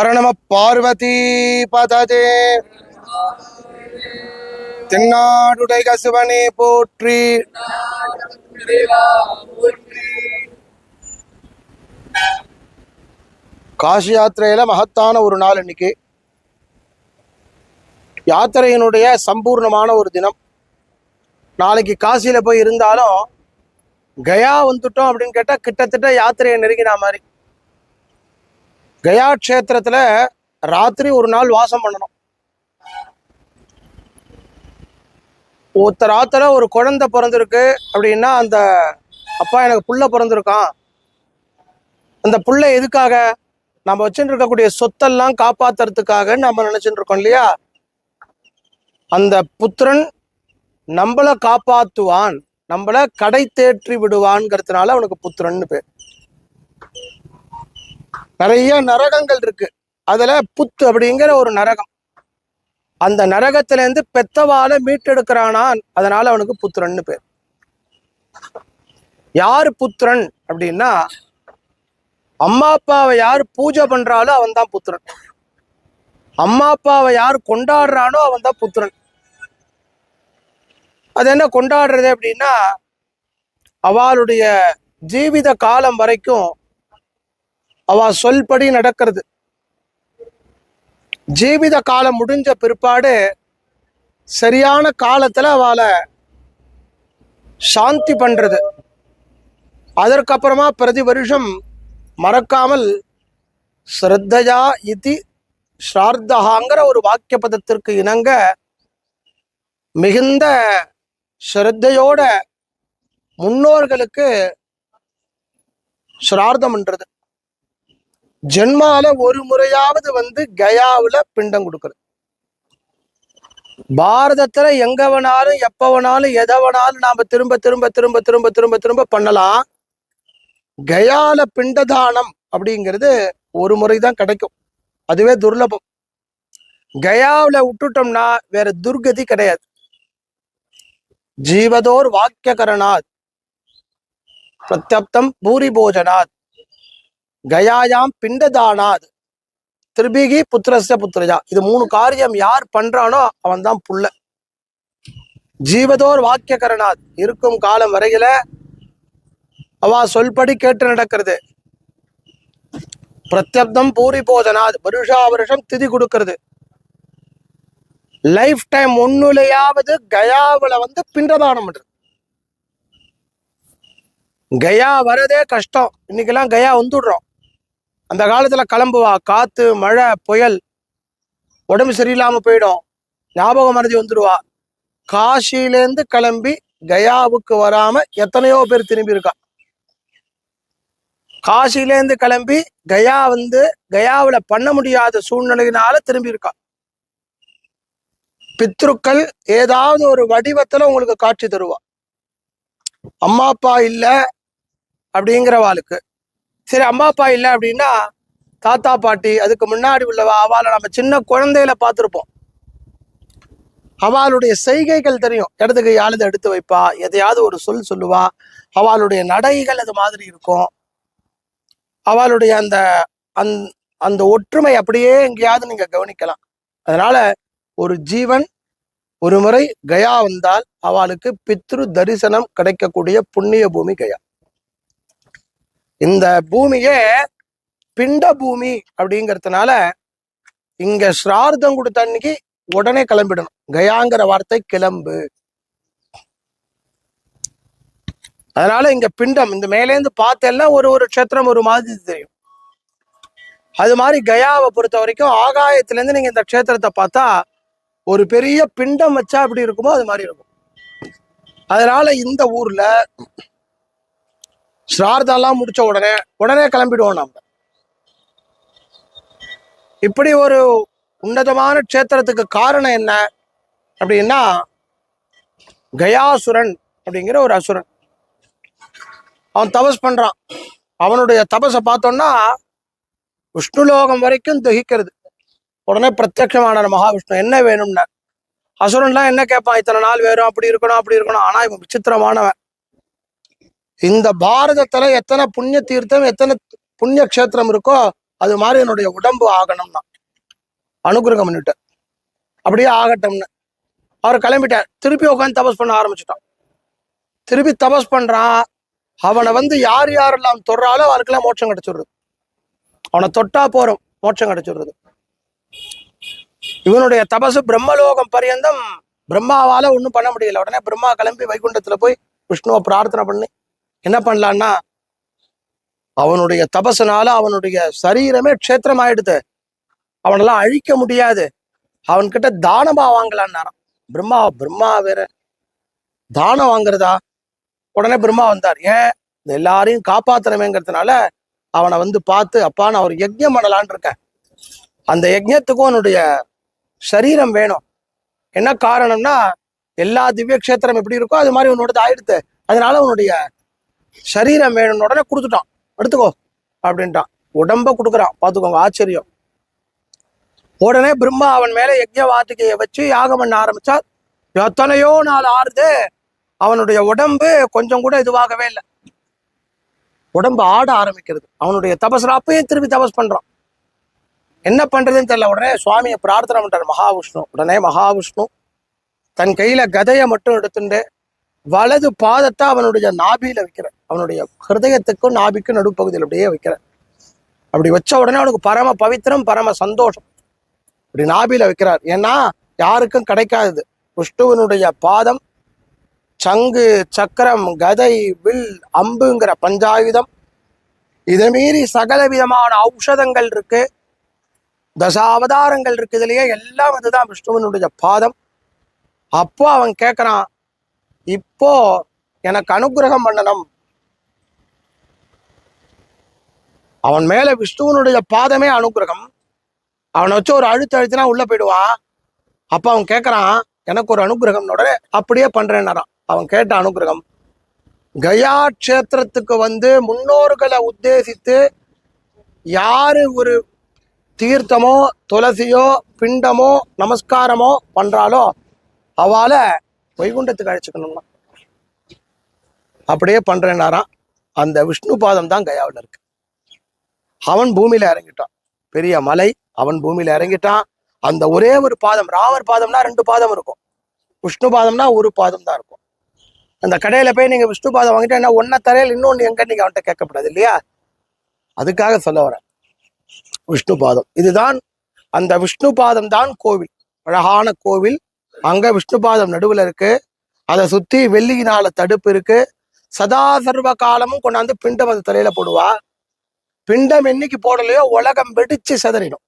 ஹர நம பார்வதி பததே தென்னாடுடை கசுவனே போற்றி. காசி யாத்திரையில மகத்தான ஒரு நாள் இன்னைக்கு. யாத்திரையினுடைய சம்பூர்ணமான ஒரு தினம். நாளைக்கு காசியில போய் இருந்தாலும் கயா வந்துட்டோம் அப்படின்னு கேட்டா கிட்டத்தட்ட யாத்திரையை நெருங்கின மாதிரி. கயா க்ஷேத்திரத்துல ராத்திரி ஒரு நாள் வாசம் பண்ணணும். ஒருத்த ராத்திர ஒரு குழந்தை பிறந்திருக்கு அப்படின்னா அந்த அப்பா எனக்கு புள்ள பிறந்திருக்கான். அந்த புள்ள எதுக்காக? நம்ம வச்சுட்டு இருக்கக்கூடிய சொத்தெல்லாம் காப்பாத்துறதுக்காக நம்ம நினைச்சுட்டு இருக்கோம் இல்லையா? அந்த புத்திரன் நம்மள காப்பாத்துவான். நம்மள கடை தேற்றி விடுவான்ங்கிறதுனால அவனுக்கு புத்திரன்னு பேர். நிறைய நரகங்கள் இருக்கு. அதுல புத்து அப்படிங்கிற ஒரு நரகம். அந்த நரகத்துல இருந்து பெத்தவால மீட்டெடுக்கிறானான் அதனால அவனுக்கு புத்திரன்னு பேர். யார் புத்திரன் அப்படின்னா அம்மா அப்பாவை யார் பூஜை பண்றாலோ அவன் தான் புத்திரன். அம்மா அப்பாவை யார் கொண்டாடுறானோ அவன் தான் புத்திரன். அது என்ன கொண்டாடுறது அப்படின்னா அவளுடைய ஜீவித காலம் வரைக்கும் அவ சொல்படி நடக்கிறது. ஜீவித காலம் முடிஞ்ச பிற்பாடு சரியான காலத்துல அவளை சாந்தி பண்றது. அதற்கப்புறமா பிரதி வருஷம் மறக்காமல் ஸ்ரத்தையா இதி ஸ்ரார்த்தகாங்கிற ஒரு வாக்கிய பதத்திற்கு இணங்க மிகுந்த ஸ்ரத்தையோட முன்னோர்களுக்கு ஸ்ரார்த்தம்ன்றது ஜென்மால ஒரு முறையாவது வந்து கயாவுல பிண்டம் கொடுக்கறது. பாரதத்துல எங்க வேணாலும் எப்ப வேணாலும் எதை வேணாலும் நாம திரும்ப திரும்ப திரும்ப திரும்ப திரும்ப திரும்ப பண்ணலாம். கயால பிண்டதானம் அப்படிங்கிறது ஒரு முறைதான் கிடைக்கும். அதுவே துர்லபம். கயாவுல விட்டுட்டோம்னா வேற துர்கதி கிடையாது. ஜீவதோர் வாக்கியகரனாத் பிரத்யப்தம் பூரி போஜனாத் கயாயாம் பிண்டதானாத். திருபிகி புத்திரஸ்ய புத்திரஜா. இது மூணு காரியம் யார் பண்றானோ அவன் தான் புள்ள. ஜீவதோர் வாக்கியகரனாத். இருக்கும் காலம் வரையில அவ சொல்படி கேட்டு நடக்கிறது. பிரத்யப்தம் பூரி போதனாத் வருஷா வருஷம் திதி கொடுக்கிறது. லைஃப் டைம் ஒன்னுலையாவது கயாவுல வந்து பிண்டதானம் பண்றது. கயா வரதே கஷ்டம். இன்னைக்கெல்லாம் கயா வந்துடுறோம். அந்த காலத்துல கிளம்புவா காற்று மழை புயல் உடம்பு சரியில்லாம போயிடும். ஞாபகம் மறதி வந்துடுவா காசிலேருந்து கிளம்பி கயாவுக்கு வராம எத்தனையோ பேர் திரும்பி இருக்கா. கிளம்பி கயா வந்து கயாவுல பண்ண முடியாத சூழ்நிலையினால திரும்பி இருக்கா. பித்ருக்கள் ஏதாவது ஒரு வடிவத்துல உங்களுக்கு காட்சி தருவா. அம்மா அப்பா இல்ல அப்படிங்கிறவாளுக்கு சரி அம்மா அப்பா இல்ல அப்படின்னா தாத்தா பாட்டி அதுக்கு முன்னாடி உள்ளவா அவளை நம்ம சின்ன குழந்தையில பார்த்துருப்போம். அவளுடைய செய்கைகள் தெரியும். இடத்துக்கு யாழுதை எடுத்து வைப்பா எதையாவது ஒரு சொல் சொல்லுவா அவளுடைய நடைகள் அது மாதிரி இருக்கும். அவளுடைய அந்த அந் அந்த ஒற்றுமை அப்படியே எங்கேயாவது நீங்க கவனிக்கலாம். அதனால ஒரு ஜீவன் ஒரு முறை கயா வந்தால் அவளுக்கு பித்ரு தரிசனம் கிடைக்கக்கூடிய புண்ணிய பூமி கயா. இந்த பூமியே பிண்ட பூமி அப்படிங்கிறதுனால இங்க ஸ்ரார்த்தம் கொடுத்த அன்னைக்கு உடனே கிளம்பிடணும். கயாங்கிற வார்த்தை கிளம்பு. அதனால இங்க பிண்டம் இந்த மேலேந்து பார்த்தெல்லாம் ஒரு ஒரு க்ஷேத்திரம் ஒரு மாதிரி தெரியும். அது மாதிரி கயாவை பொறுத்த வரைக்கும் ஆகாயத்துல இருந்து நீங்க இந்த க்ஷேத்திரத்தை பார்த்தா ஒரு பெரிய பிண்டம் வச்சா அப்படி இருக்குமோ அது மாதிரி இருக்கும். அதனால இந்த ஊர்ல ஸ்ரார்த்தெல்லாம் முடிச்ச உடனே உடனே கிளம்பிடுவோம் நம்ம இப்படி ஒரு உன்னதமான க்ஷேத்திரத்துக்கு காரணம் என்ன? அப்படின்னா கயாசுரன் அப்படிங்கிற ஒரு அசுரன். அவன் தபஸ் பண்றான். அவனுடைய தபஸை பார்த்தோம்னா விஷ்ணுலோகம் வரைக்கும் தகிக்கிறது. உடனே பிரத்யட்சமான மகாவிஷ்ணு என்ன வேணும்னா? அசுரன்லாம் என்ன கேட்பான்? இத்தனை நாள் வேறும் அப்படி இருக்கணும் அப்படி இருக்கணும். ஆனா இவன் விசித்திரமானவன். இந்த பாரதத்துல எத்தனை புண்ணிய தீர்த்தம் எத்தனை புண்ணிய கஷேத்திரம் இருக்கோ அது மாதிரி என்னுடைய உடம்பு ஆகணும்னா. அனுகிரகம் பண்ணிட்டு அப்படியே ஆகட்டும்னு. அவர் கிளம்பிட்டார். திருப்பி உட்காந்து தபஸ் பண்ண ஆரம்பிச்சிட்டான். திருப்பி தபஸ் பண்றான். அவனை வந்து யார் யாரெல்லாம் தொடுறாலோ அவருக்கெல்லாம் மோட்சம் கிடைச்சிடுறது. அவனை தொட்டா போறோம். மோட்சம் கிடைச்சிடுறது. இவனுடைய தபசு பிரம்மலோகம் பரியந்தம் பிரம்மாவால ஒன்றும் பண்ண முடியல. உடனே பிரம்மா கிளம்பி வைகுண்டத்துல போய் விஷ்ணுவை பிரார்த்தனை பண்ணி என்ன பண்ணலான்னா அவனுடைய தபசுனால அவனுடைய சரீரமே க்ஷேத்திரம் ஆயிடுது அவனெல்லாம் அழிக்க முடியாது. அவன்கிட்ட தானமா வாங்கலான்னாராம் பிரம்மா பிரம்மா வேற. தானம் வாங்குறதா? உடனே பிரம்மா வந்தார். ஏன்? இந்த எல்லாரையும் காப்பாத்தணுமேங்கிறதுனால அவனை வந்து பார்த்து அப்பா நான் ஒரு யஜ்யம் பண்ணலான்னு இருக்கேன். அந்த யஜ்யத்துக்கும் அவனுடைய சரீரம் வேணும். என்ன காரணம்னா எல்லா திவ்ய கஷேத்திரம் எப்படி இருக்கோ அது மாதிரி உன்னோடது ஆயிடுத்து அதனால உன்னுடைய சரீரம் வேணும்னு உடனே கொடுத்துட்டான். எடுத்துக்கோ அப்படின்ட்டான். உடம்ப கொடுக்குறான். பார்த்துக்கோங்க ஆச்சரியம். உடனே பிரம்மா அவன் மேல யஜ்ய வாத்திகையை வச்சு யாகம் பண்ண ஆரம்பிச்சா எத்தனையோ நாள் ஆறுது. அவனுடைய உடம்பு கொஞ்சம் கூட இதுவாகவே இல்லை. உடம்பு ஆட ஆரம்பிக்கிறது. அவனுடைய தபஸ்ல அப்பயும் திருப்பி தபஸ் பண்றான். என்ன பண்றதுன்னு தெரியல. உடனே சுவாமியை பிரார்த்தனை பண்றாரு மகாவிஷ்ணு. உடனே மகாவிஷ்ணு தன் கையில கதையை மட்டும் எடுத்துட்டு வலது பாதத்தை அவனுடைய நாபியில வைக்கிறேன். அவனுடைய ஹிருதயத்துக்கும் நாபிக்கும் நடுப்பகுதியில் அப்படியே வைக்கிறேன். அப்படி வச்ச உடனே அவனுக்கு பரம பவித்திரம் பரம சந்தோஷம். இப்படி நாபியில வைக்கிறார். ஏன்னா யாருக்கும் கிடைக்காதது. விஷ்ணுவனுடைய பாதம் சங்கு சக்கரம் கதை வில் அம்புங்கிற பஞ்சாயுதம். இதை மீறி சகல விதமான ஔஷதங்கள் இருக்கு. தசாவதாரங்கள் இருக்கு. இதுலயே எல்லாம் அதுதான் விஷ்ணுவனுடைய பாதம். அப்போ அவன் கேட்கறான் இப்போ எனக்கு அனுகிரகம் பண்ணணும். அவன் மேல விஷ்ணுவனுடைய பாதமே அனுகிரகம். அவனை வச்சு ஒரு அழுத்த அழுத்தினா உள்ள போயிடுவான் அப்ப அவன் கேட்கறான் எனக்கு ஒரு அனுகிரகம் உடனே அப்படியே பண்றேன்னாரான் அவன் கேட்ட அனுகிரகம் கயா க்ஷேத்திரத்துக்கு வந்து முன்னோர்களை உத்தேசித்து யாரு ஒரு தீர்த்தமோ துளசியோ பிண்டமோ நமஸ்காரமோ பண்றாலோ அவால வைகுண்டத்துக்கு அழைச்சிக்கணும்னா. அப்படியே பண்றேனாராம் அந்த விஷ்ணு பாதம் தான் கயாவில் இருக்கு. அவன் பூமியில இறங்கிட்டான். பெரிய மலை அவன் பூமியில இறங்கிட்டான். அந்த ஒரே ஒரு பாதம் ராமர் பாதம்னா ரெண்டு பாதம் இருக்கும். விஷ்ணு பாதம்னா ஒரு பாதம் தான் இருக்கும். அந்த கடையில போய் நீங்க விஷ்ணு பாதம் வாங்கிட்டா என்ன ஒன்ன தரையில் இன்னொன்னு எங்க நீங்க அவன்கிட்ட கேட்கப்படாது இல்லையா? அதுக்காக சொல்ல வரேன். விஷ்ணு பாதம். இதுதான் அந்த விஷ்ணு பாதம் தான் கோவில். அழகான கோவில். அங்க விஷ்ணுபாதம் நடுவில் நடுவுல இருக்கு. அதை சுத்தி வெள்ளியினால தடுப்பு இருக்கு. சதா சர்வ காலமும் கொண்டாந்து பிண்டம் அது தலையில போடுவா. பிண்டம் என்னைக்கு போடலையோ உலகம் வெடிச்சு செதறிடும்.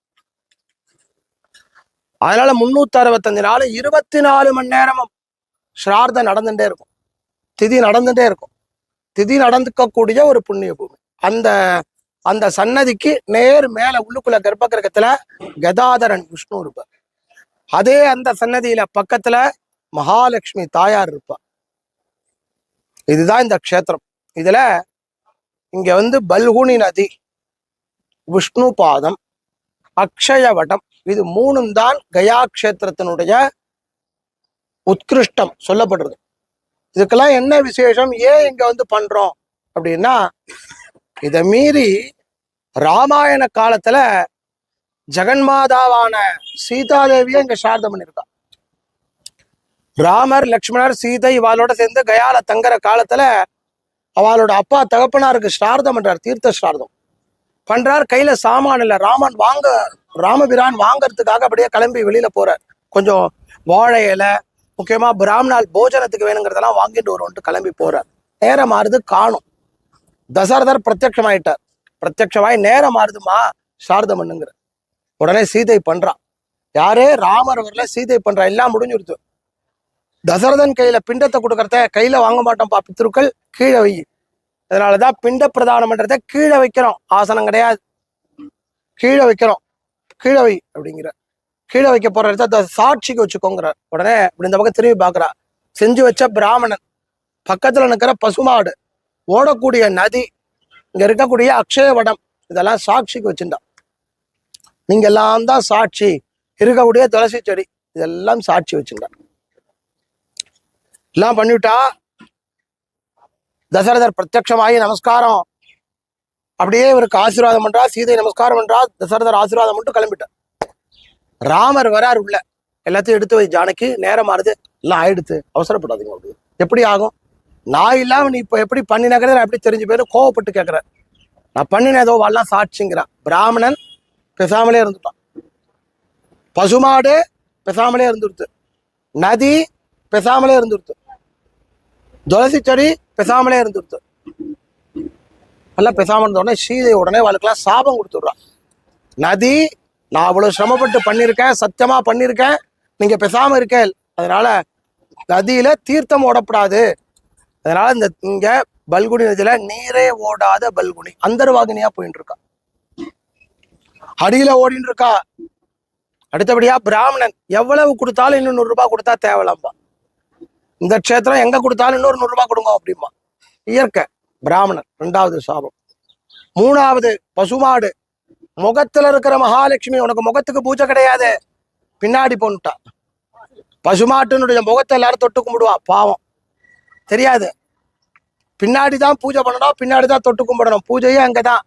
அதனால முன்னூத்தி அறுபத்தஞ்சு நாள் இருபத்தி நாலு மணி நேரமும் ஸ்ரார்த்தம் நடந்துட்டே இருக்கும். திதி நடந்துட்டே இருக்கும். திதி நடந்துக்கக்கூடிய ஒரு புண்ணிய பூமி. அந்த அந்த சன்னதிக்கு நேர் மேல உள்ளுக்குள்ள கர்ப்ப கிரகத்துல கதாதரன் விஷ்ணு இருப்பார். அதே அந்த சன்னதியில பக்கத்துல மகாலட்சுமி தாயார் இருப்பா. இதுதான் இந்த க்ஷேத்திரம். இதுல இங்க வந்து பல்குனி நதி விஷ்ணு பாதம் அக்ஷய வடம் இது மூணும் தான் கயா க்ஷேத்திரத்தினுடைய உத்கிருஷ்டம் சொல்லப்படுறது. இதுக்கெல்லாம் என்ன விசேஷம்? ஏன் இங்க வந்து பண்றோம்? அப்படின்னா இதை மீறி ராமாயண காலத்துல ஜெகன்மாதாவான சீதாதேவியை இங்க சாரதம் பண்ணியிருக்கா ராமர் லக்ஷ்மணர் சீதை இவாளோட சேர்ந்து கயால தங்குற காலத்துல அவளோட அப்பா தகப்பனாருக்கு ஸ்ரார்த்தம் பண்றார் தீர்த்த ஸ்ரார்த்தம் பண்றார் கையில சாமான் இல்ல ராமன் வாங்க ராமபிரான் வாங்கறதுக்காக அப்படியே கிளம்பி வெளியில போறார். கொஞ்சம் வாழை இலை முக்கியமா பிராமணால் போஜனத்துக்கு வேணுங்கிறதெல்லாம் வாங்கிட்டு வருவோம்ட்டு கிளம்பி போறார். நேரம் மாறுது காணும். தசரதர் பிரத்யட்சமாயிட்டார். பிரத்யட்சமாய் நேரம் மாறுதுமா? சாரதம் பண்ணுங்கிற உடனே சீதை பண்றான் யாரே? ராமர் வரல சீதை பண்றா. எல்லாம் முடிஞ்சிருச்சு தசரதன் கையில பிண்டத்தை கொடுக்கறத கையில வாங்க மாட்டோம்ப்பா பித்திருக்கள் கீழே வை. அதனாலதான் பிண்ட பிரதானம் பண்றத கீழே வைக்கிறோம். ஆசனம் கிடையாது. கீழே வைக்கிறோம். கீழே வை அப்படிங்கிற கீழே வைக்க போற இடத்த சாட்சிக்கு வச்சுக்கோங்கிறார். உடனே இப்படி இந்த பக்கம் திரும்பி பாக்குறா செஞ்சு வச்ச பிராமணன். பக்கத்துல நிற்கிற பசுமாடு. ஓடக்கூடிய நதி. இங்க இருக்கக்கூடிய அக்ஷய வடம் இதெல்லாம் சாட்சிக்கு வச்சுட்டா நீங்க எல்லாம் தான் சாட்சி. இருக்கக்கூடிய துளசி செடி. இதெல்லாம் சாட்சி வச்சுங்க. எல்லாம் பண்ணிவிட்டா தசரதர் பிரத்யமாகி நமஸ்காரம். அப்படியே இவருக்கு ஆசீர்வாதம் பண்றா சீதை நமஸ்காரம் பண்றா தசரதர் ஆசீர்வாதம் மட்டும் கிளம்பிட்டார் ராமர் வரார் உள்ள. எல்லாத்தையும் எடுத்து வை ஜானகி நேரம் மாறுது எல்லாம் ஆயிடுத்து அவசரப்படாதீங்க அப்படி எப்படி ஆகும்? நான் இல்லாம நீ இப்போ எப்படி பண்ணினாக்கிறத நான் எப்படி தெரிஞ்சு போயிரு கோவப்பட்டு கேட்கிறேன் நான் பண்ணின ஏதோ வரலாம் சாட்சிங்கிறான். பிராமணன் பேசாமலே இருந்துட்டான். பசுமாடு பெசாமலே இருந்துருத்து நதி பேசாமலே இருந்துருத்து துளசி செடி பெசாமலே இருந்துருத்து எல்லாம் பெசாமல் இருந்த உடனே சீதை உடனே அவளுக்கெல்லாம் சாபம் கொடுத்துட்றான். நதி நான் அவ்வளவு சிரமப்பட்டு பண்ணியிருக்கேன் சத்தியமாக பண்ணியிருக்கேன் நீங்க பேசாம இருக்கேன் அதனால நதியில தீர்த்தம் ஓடப்படாது. அதனால இந்த இங்க பல்குனி நதியில் நீரே ஓடாத பல்குனி அந்தர்வாகினியாக போயின்னு இருக்கான். அடியில ஓடின்னு இருக்கா அடுத்தபடியா பிராமணன் எவ்வளவு கொடுத்தாலும் இன்னும் நூறு ரூபாய் கொடுத்தா தேவலாம்பா. இந்த க்ஷேத்திரம் எங்க கொடுத்தாலும் இன்னொரு நூறு ரூபாய் கொடுங்க அப்படிமா இயற்கை பிராமணன் ரெண்டாவது சாபம். மூணாவது பசுமாடு. முகத்துல இருக்கிற மகாலட்சுமி உனக்கு முகத்துக்கு பூஜை கிடையாது. பின்னாடி போன்னுட்டா பசுமாட்டினுடைய முகத்தை எல்லாரும் தொட்டு கும்பிடுவா பாவம். தெரியாது. பின்னாடி தான் பூஜை பண்ணணும் பின்னாடி தான் தொட்டு கும்பிடணும். பூஜையே அங்கதான்.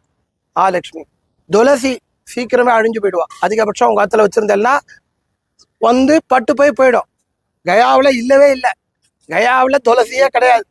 மகாலட்சுமி துளசி சீக்கிரமே அழிஞ்சு போயிடுவா அதிகபட்சம் உங்கள் ஆத்துல வச்சுருந்தெல்லாம் வந்து பட்டு போய் போயிடும். கயாவில் இல்லவே இல்லை. கயாவில் துளசியே கிடையாது.